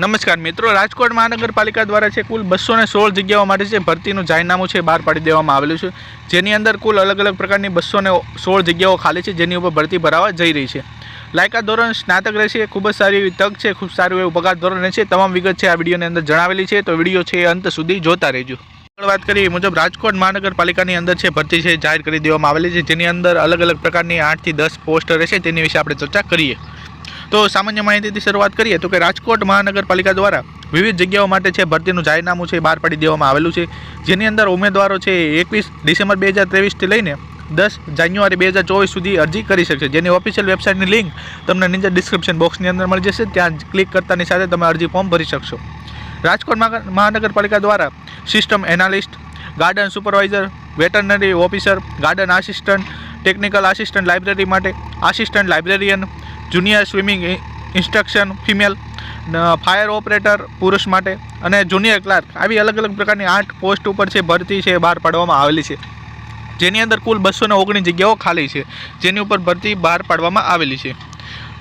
નમસ્કાર મિત્રો, રાજકોટ મહાનગરપાલિકા દ્વારા છે કુલ બસો ને સોળ જગ્યાઓ માટે છે ભરતીનું જાહેરનામું છે બહાર પાડી દેવામાં આવેલું છે. જેની અંદર કુલ અલગ અલગ પ્રકારની બસો ને સોળ જગ્યાઓ ખાલી છે, જેની ઉપર ભરતી ભરાવા જઈ રહી છે. લાયકા ધોરણ સ્નાતક રહેશે, ખૂબ જ સારી એવી તક છે, ખૂબ સારું એવું પગાર ધોરણ રહેશે, તમામ વિગત છે આ વિડીયોની અંદર જણાવેલી છે, તો વીડિયો છે અંત સુધી જોતા રહેજો. આગળ વાત કરીએ મુજબ રાજકોટ મહાનગરપાલિકાની અંદર છે ભરતી છે જાહેર કરી દેવામાં આવેલી છે, જેની અંદર અલગ અલગ પ્રકારની આઠથી દસ પોસ્ટ રહેશે, તેની વિશે આપણે ચર્ચા કરીએ. તો સામાન્ય માહિતીથી શરૂઆત કરીએ તો કે રાજકોટ મહાનગરપાલિકા દ્વારા વિવિધ જગ્યાઓ માટે છે ભરતીનું જાહેરનામું છે બહાર પાડી દેવામાં આવેલું છે. જેની અંદર ઉમેદવારો છે એકવીસ ડિસેમ્બર બે હજાર ત્રેવીસથી લઈને દસ જાન્યુઆરી બે હજાર ચોવીસ સુધી અરજી કરી શકશે. જેની ઓફિશિયલ વેબસાઇટની લિંક તમને નીચે ડિસ્ક્રિપ્શન બોક્સની અંદર મળી જશે. ત્યાં ક્લિક કરતાની સાથે તમે અરજી ફોર્મ ભરી શકશો. રાજકોટ મહા- મહાનગરપાલિકા દ્વારા system analyst garden supervisor veterinary officer garden assistant technical assistant library માટે assistant librarian junior swimming instruction female fire operator પુરુષ માટે અને જુનિયર ક્લાર્ક. આવી અલગ અલગ પ્રકારની આઠ પોસ્ટ ઉપર છે, ભરતી છે, બહાર પાડવામાં આવેલી છે. જેની અંદર કુલ બસો ને ઓગણીસ જગ્યાઓ ખાલી છે, જેની ઉપર ભરતી બહાર પાડવામાં આવેલી છે.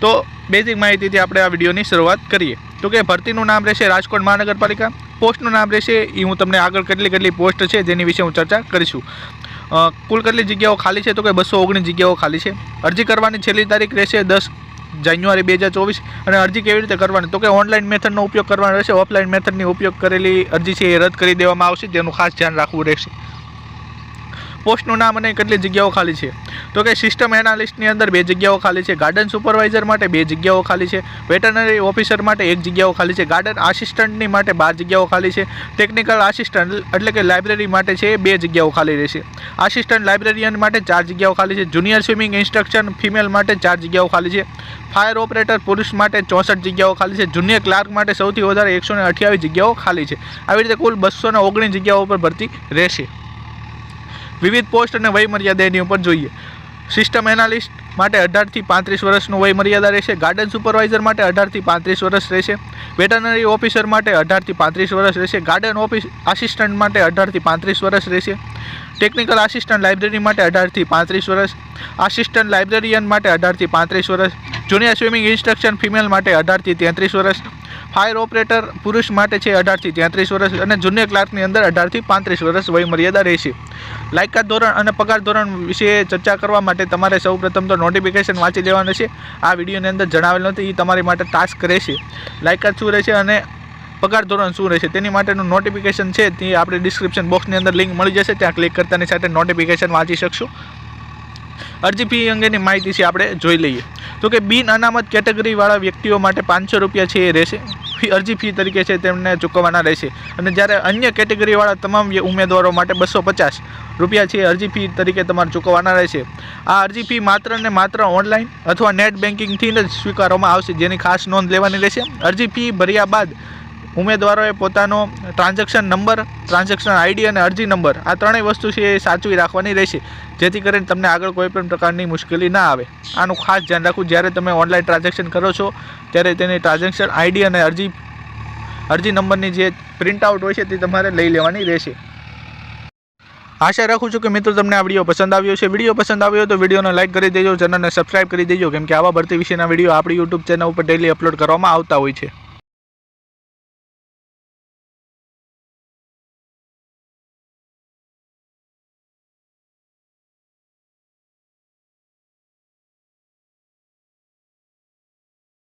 તો બેઝિક માહિતીથી આપણે આ વિડીયોની શરૂઆત કરીએ. તો કે ભરતીનું નામ રહેશે રાજકોટ મહાનગરપાલિકા, પોસ્ટનું નામ રહેશે એ હું તમને આગળ કેટલી કેટલી પોસ્ટ છે જેની વિશે હું ચર્ચા કરીશું. કુલ કેટલી જગ્યાઓ ખાલી છે તો કે બસો ઓગણીસ જગ્યાઓ ખાલી છે. અરજી કરવાની છેલ્લી તારીખ રહેશે દસ જાન્યુઆરી બે હજાર ચોવીસ અને અરજી કેવી રીતે કરવાની? તો કે ઓનલાઈન મેથડનો ઉપયોગ કરવાનો રહેશે. ઓફલાઈન મેથડની ઉપયોગ કરેલી અરજી છે એ રદ કરી દેવામાં આવશે. જેનું ખાસ ધ્યાન રાખવું રહેશે. પોસ્ટનું નામ અને કેટલી જગ્યાઓ ખાલી છે? તો કે સિસ્ટમ એનાલિસ્ટની અંદર બે જગ્યાઓ ખાલી છે. ગાર્ડન સુપરવાઇઝર માટે બે જગ્યાઓ ખાલી છે. વેટરનરી ઓફિસર માટે એક જગ્યાઓ ખાલી છે. ગાર્ડન આસિસ્ટન્ટની માટે બાર જગ્યાઓ ખાલી છે. ટેકનિકલ આસિસ્ટન્ટ એટલે કે લાઇબ્રેરી માટે છે બે જગ્યાઓ ખાલી રહેશે. આસિસ્ટન્ટ લાઇબ્રેરિયન માટે ચાર જગ્યાઓ ખાલી છે. જુનિયર સ્વિમિંગ ઇન્સ્ટ્રક્શન ફિમેલ માટે ચાર જગ્યાઓ ખાલી છે. ફાયર ઓપરેટર પુરુષ માટે ચોસઠ જગ્યાઓ ખાલી છે. જુનિયર ક્લાર્ક માટે સૌથી વધારે એકસો ને અઠ્યાવીસ જગ્યાઓ ખાલી છે. આવી રીતે કુલ બસો ઓગણીસ જગ્યાઓ પર ભરતી રહેશે. વિવિધ પોસ્ટ અને વયમર્યાદા એની ઉપર જોઈએ. સિસ્ટમ એનાલિસ્ટ માટે અઢારથી પાંત્રીસ વર્ષનું વય મર્યાદા રહેશે. ગાર્ડન સુપરવાઇઝર માટે અઢારથી પાંત્રીસ વર્ષ રહેશે. વેટરનરી ઓફિસર માટે અઢારથી પાંત્રીસ વર્ષ રહેશે. ગાર્ડન ઓફિસ આસિસ્ટન્ટ માટે અઢારથી પાંત્રીસ વર્ષ રહેશે. ટેકનિકલ આસિસ્ટન્ટ લાઇબ્રેરી માટે અઢારથી પાંત્રીસ વર્ષ. આસિસ્ટન્ટ લાઇબ્રેરિયન માટે અઢારથી પાંત્રીસ વર્ષ. જુનિયર સ્વિમિંગ ઇન્સ્ટ્રક્શન ફિમેલ માટે અઢારથી તેત્રીસ વર્ષ, ફાયર ઓપરેટર પુરુષ માટે છે અઢારથી તેત્રીસ વર્ષ અને જુનિયર ક્લાર્કની અંદર અઢારથી પાંત્રીસ વર્ષ વય મર્યાદા રહેશે. લાયકાત ધોરણ અને પગાર ધોરણ વિશે ચર્ચા કરવા માટે તમારે સૌપ્રથમ તો નોટિફિકેશન વાંચી લેવાનું છે. આ વિડીયોની અંદર જણાવેલ નથી એ તમારી માટે ટાસ્ક રહેશે. લાયકાત શું રહેશે અને પગાર ધોરણ શું રહેશે તેની માટેનું નોટિફિકેશન છે, તે આપણે ડિસ્ક્રિપ્શન બોક્સની અંદર લિંક મળી જશે, ત્યાં ક્લિક કરતાની સાથે નોટિફિકેશન વાંચી શકશો. અરજી ફી અંગેની માહિતી છે, આપણે જોઈ લઈએ. તો કે બિન અનામત કેટેગરીવાળા વ્યક્તિઓ માટે પાંચસો રૂપિયા છે એ રહેશે. ફી, અરજી ફી તરીકે છે તેમને ચૂકવવાના રહેશે. અને જ્યારે અન્ય કેટેગરીવાળા તમામ ઉમેદવારો માટે બસો પચાસ રૂપિયા છે અરજી ફી તરીકે તમારે ચૂકવવાના રહેશે. આ અરજી ફી માત્ર ને માત્ર ઓનલાઈન અથવા નેટ બેન્કિંગથી જ સ્વીકારવામાં આવશે, જેની ખાસ નોંધ લેવાની રહેશે. અરજી ફી ભર્યા બાદ ઉમેદવારોએ પોતાનો ટ્રાન્ઝેક્શન નંબર ટ્રાન્ઝેક્શન આઈડી અને અરજી નંબર આ ત્રણેય વસ્તુ છે એ સાચવી રાખવાની રહેશે. જેથી કરીને તમને આગળ કોઈ પણ પ્રકારની મુશ્કેલી ના આવે. આનું ખાસ ધ્યાન રાખવું, જ્યારે તમે ઓનલાઈન ટ્રાન્ઝેક્શન કરો છો, ત્યારે તેની ટ્રાન્ઝેક્શન આઈડી અને અરજી અરજી નંબરની જે પ્રિન્ટઆઉટ હોય છે તે તમારે લઈ લેવાની રહેશે. આશા રાખું છું કે મિત્રો તમને આ વીડિયો પસંદ આવ્યો છે વીડિયો પસંદ આવ્યો તો વિડીયોને લાઇક કરી દેજો ચેનલને સબસ્ક્રાઇબ કરી દેજો, કેમ કે આવા ભરતી વિશેના વીડિયો આપણી યુટ્યુબ ચેનલ ઉપર ડેલી અપલોડ કરવામાં આવતા હોય છે.